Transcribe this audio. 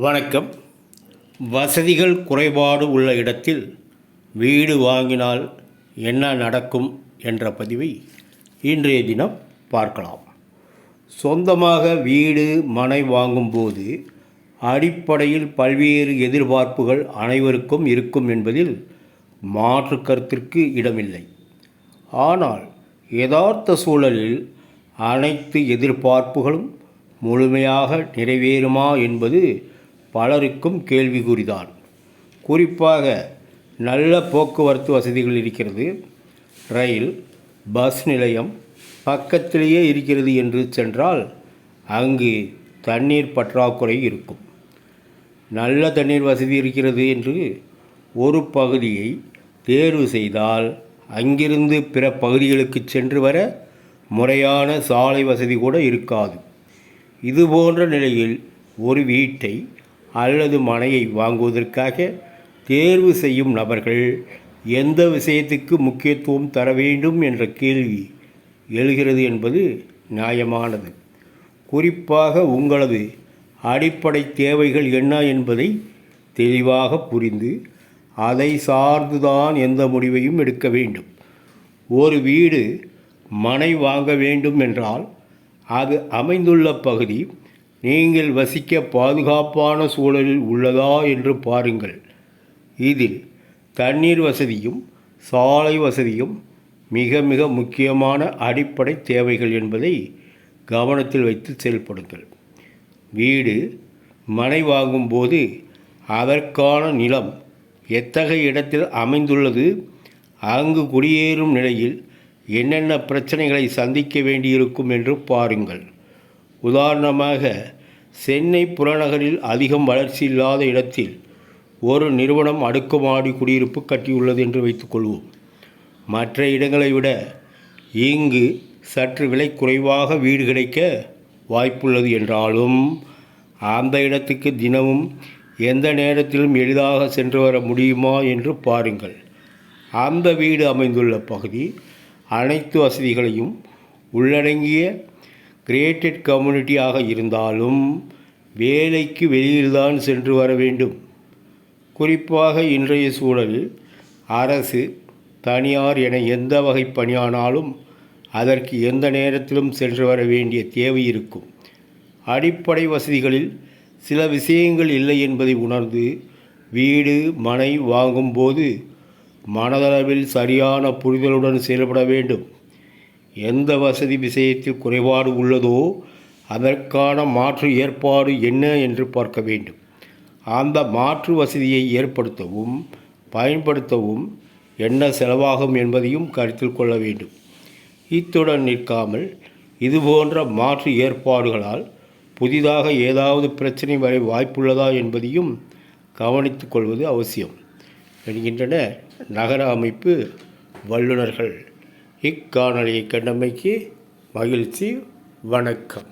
வணக்கம். வசதிகள் குறைபாடு உள்ள இடத்தில் வீடு வாங்கினால் என்ன நடக்கும் என்ற பதிவை இன்றைய தினம் பார்க்கலாம். சொந்தமாக வீடு மனை வாங்கும்போது அடிப்படையில் பல்வேறு எதிர்பார்ப்புகள் அனைவருக்கும் இருக்கும் என்பதில் மாற்று கருத்திற்கு இடமில்லை. ஆனால் யதார்த்த சூழலில் அனைத்து எதிர்பார்ப்புகளும் முழுமையாக நிறைவேறுமா என்பது பலருக்கும் கேள்விக்குறிதான் குறிப்பாக நல்ல போக்குவரத்து வசதிகள் இருக்கிறது. ரயில் பஸ் நிலையம் பக்கத்திலேயே இருக்கிறது என்று சென்றால் அங்கு தண்ணீர் பற்றாக்குறை இருக்கும். நல்ல தண்ணீர் வசதி இருக்கிறது என்று ஒரு பகுதியை தேர்வு செய்தால் அங்கிருந்து பிற பகுதிகளுக்கு சென்று வர முறையான சாலை வசதி கூட இருக்காது. இது போன்ற நிலையில் ஒரு வீட்டை அல்லது மனையை வாங்குவதற்காக தேர்வு செய்யும் நபர்கள் எந்த விஷயத்துக்கு முக்கியத்துவம் தர வேண்டும் என்ற கேள்வி எழுகிறது என்பது நியாயமானது. குறிப்பாக உங்களது அடிப்படை தேவைகள் என்ன என்பதை தெளிவாக புரிந்து அதை சார்ந்துதான் எந்த முடிவையும் எடுக்க வேண்டும். ஒரு வீடு மனை வாங்க வேண்டும் என்றால் அது அமைந்துள்ள பகுதி நீங்கள் வசிக்க பாதுகாப்பான சூழலில் உள்ளதா என்று பாருங்கள். இதில் தண்ணீர் வசதியும் சாலை வசதியும் மிக மிக முக்கியமான அடிப்படை தேவைகள் என்பதை கவனத்தில் வைத்து செயல்படுங்கள். வீடு மனை வாங்கும்போது அதற்கான நிலம் எத்தகைய இடத்தில் அமைந்துள்ளது அங்கு குடியேறும் நிலையில் என்னென்ன பிரச்சனைகளை சந்திக்க வேண்டியிருக்கும் என்று பாருங்கள். உதாரணமாக சென்னை புறநகரில் அதிகம் வளர்ச்சி இல்லாத இடத்தில் ஒரு நிறுவனம் அடுக்குமாடி குடியிருப்பு கட்டியுள்ளது என்று வைத்துக்கொள்வோம் மற்ற இடங்களை விட இங்கு சற்று விலை குறைவாக வீடு கிடைக்க வாய்ப்புள்ளது என்றாலும் அந்த இடத்துக்கு தினமும் எந்த நேரத்திலும் எளிதாக சென்று வர முடியுமா என்று பாருங்கள். அந்த வீடு அமைந்துள்ள பகுதி அனைத்து வசதிகளையும் உள்ளடங்கிய கிரியேட்டட் கம்யூனிட்டியாக இருந்தாலும் வேலைக்கு வெளியில்தான் சென்று வர வேண்டும். குறிப்பாக இன்றைய சூழலில் அரசு தனியார் என எந்த வகை பணியானாலும் அதற்கு எந்த நேரத்திலும் சென்று வர வேண்டிய தேவை இருக்கும். அடிப்படை வசதிகளில் சில விஷயங்கள் இல்லை என்பதை உணர்ந்து வீடு மனை வாங்கும்போது மனதளவில் சரியான புரிதலுடன் செயல்பட வேண்டும். எந்த வசதி விஷயத்தில் குறைபாடு உள்ளதோ அதற்கான மாற்று ஏற்பாடு என்ன என்று பார்க்க வேண்டும். அந்த மாற்று வசதியை ஏற்படுத்தவும் பயன்படுத்தவும் என்ன செலவாகும் என்பதையும் கருத்தில் கொள்ள வேண்டும். இத்துடன் நிற்காமல் இதுபோன்ற மாற்று ஏற்பாடுகளால் புதிதாக ஏதாவது பிரச்சனை வரை வாய்ப்புள்ளதா என்பதையும் கவனித்துக்கொள்வது அவசியம். என்கின்றன நகர அமைப்பு வல்லுநர்கள். இக்காணொலியை கண்டமைக்கு மகிழ்ச்சி வணக்கம்.